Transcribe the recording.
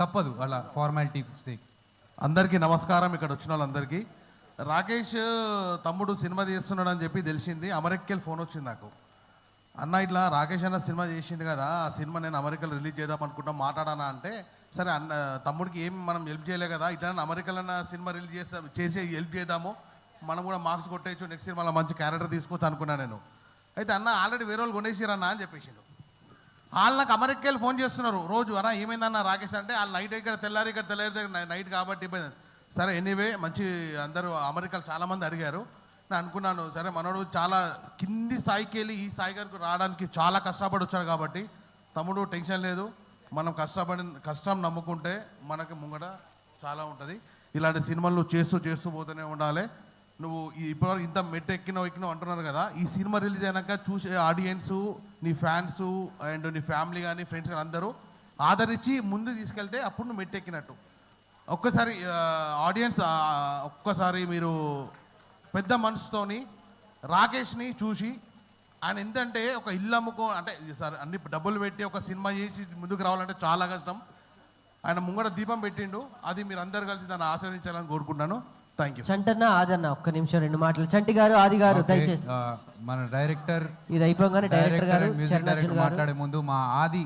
తప్పదు అలా formality sake అందరికీ నమస్కారం ఇక్కడ వచ్చిన వాళ్ళందరికీ. రాకేష్ తమ్ముడు సినిమా చేస్తున్నాడు అని చెప్పి తెలిసింది. అమెరికల్ ఫోన్ వచ్చింది నాకు. అన్న ఇట్లా రాకేష్ అన్న సినిమా చేసిండు కదా ఆ సినిమా నేను అమెరికాలో రిలీజ్ చేద్దాం అనుకుంటాం మాట్లాడానా అంటే సరే అన్న తమ్ముడికి ఏం మనం హెల్ప్ చేయలే కదా ఇట్లా అమెరికాలో అన్న సినిమా రిలీజ్ చేస్తా చేసి హెల్ప్ చేద్దాము. మనం కూడా మార్క్స్ కొట్టేయచ్చు నెక్స్ట్ సినిమాలో మంచి క్యారెక్టర్ తీసుకోవచ్చు అనుకున్నా నేను. అయితే అన్న ఆల్రెడీ వేరే వాళ్ళు కొనేసిరన్నా అని చెప్పేసిండు. వాళ్ళు నాకు అమెరికా వెళ్ళి ఫోన్ చేస్తున్నారు. రోజు అరా ఏమైందన్న రాకేష్ అంటే వాళ్ళు నైట్ ఇక్కడ తెల్లారి ఇక్కడ తెల్లారి నైట్ కాబట్టి ఇబ్బంది. సరే ఎనీవే మంచి అందరూ అమెరికాలో చాలామంది అడిగారు. నేను అనుకున్నాను సరే మనోడు చాలా కింది స్థాయికి వెళ్ళి ఈ స్థాయి గారికి రావడానికి చాలా కష్టపడి వచ్చాడు కాబట్టి తమ్ముడు టెన్షన్ లేదు. మనం కష్టపడి కష్టం నమ్ముకుంటే మనకి ముంగట చాలా ఉంటుంది. ఇలాంటి సినిమాలు చేస్తూ చేస్తూ పోతూనే ఉండాలి. నువ్వు ఇప్పటివరకు ఇంత మెట్ ఎక్కినావు ఎక్కినావు అంటున్నారు కదా. ఈ సినిమా రిలీజ్ అయినాక చూసే ఆడియన్స్ నీ ఫ్యాన్స్ అండ్ నీ ఫ్యామిలీ కానీ ఫ్రెండ్స్ కానీ అందరూ ఆదరించి ముందు తీసుకెళ్తే అప్పుడు నువ్వు మెట్ ఎక్కినట్టు. ఒక్కసారి ఆడియన్స్ ఒక్కసారి మీరు పెద్ద మనసుతోని రాకేష్ని చూసి ఆయన ఎంతంటే ఒక ఇల్లు అమ్ముకో అంటే సార్ అన్ని డబ్బులు పెట్టి ఒక సినిమా చేసి ముందుకు రావాలంటే చాలా కష్టం. ఆయన ముంగడ దీపం పెట్టిండు. అది మీరు అందరు కలిసి దాన్ని ఆచరించాలని కోరుకుంటున్నాను. థ్యాంక్ యూ చంటన్న ఆదన్న ఒక్క నిమిషం రెండు మాటలు. చంటి గారు ఆది గారు దయచేసి. మన డైరెక్టర్ ఇది అయిపోగానే గారు డైరెక్టర్ గారు. మాట్లాడే ముందు మా ఆది